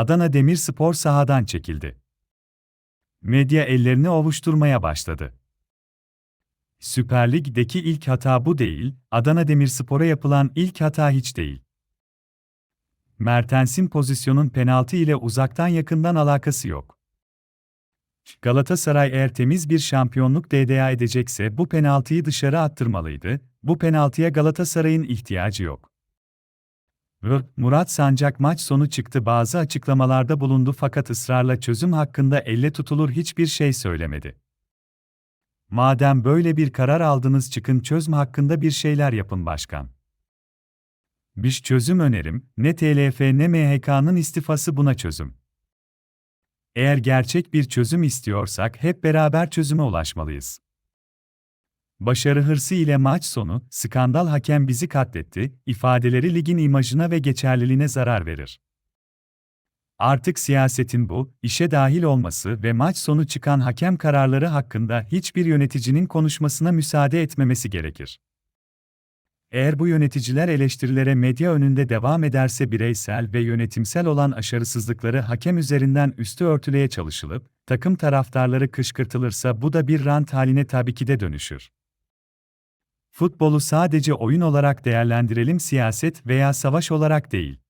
Adana Demirspor sahadan çekildi. Medya ellerini ovuşturmaya başladı. Süper Lig'deki ilk hata bu değil, Adana Demirspor'a yapılan ilk hata hiç değil. Mertens'in pozisyonun penaltı ile uzaktan yakından alakası yok. Galatasaray eğer temiz bir şampiyonluk DDA edecekse bu penaltıyı dışarı attırmalıydı, bu penaltıya Galatasaray'ın ihtiyacı yok. Murat Sancak maç sonu çıktı bazı açıklamalarda bulundu fakat ısrarla çözüm hakkında elle tutulur hiçbir şey söylemedi. Madem böyle bir karar aldınız çıkın çözüm hakkında bir şeyler yapın başkan. Bir çözüm önerim, ne TLF ne MHK'nın istifası buna çözüm. Eğer gerçek bir çözüm istiyorsak hep beraber çözüme ulaşmalıyız. Başarı hırsı ile maç sonu, skandal hakem bizi katletti, ifadeleri ligin imajına ve geçerliliğine zarar verir. Artık siyasetin bu, işe dahil olması ve maç sonu çıkan hakem kararları hakkında hiçbir yöneticinin konuşmasına müsaade etmemesi gerekir. Eğer bu yöneticiler eleştirilere medya önünde devam ederse bireysel ve yönetimsel olan aşarısızlıkları hakem üzerinden üstü örtüleye çalışılıp, takım taraftarları kışkırtılırsa bu da bir rant haline tabii ki de dönüşür. Futbolu sadece oyun olarak değerlendirelim siyaset veya savaş olarak değil.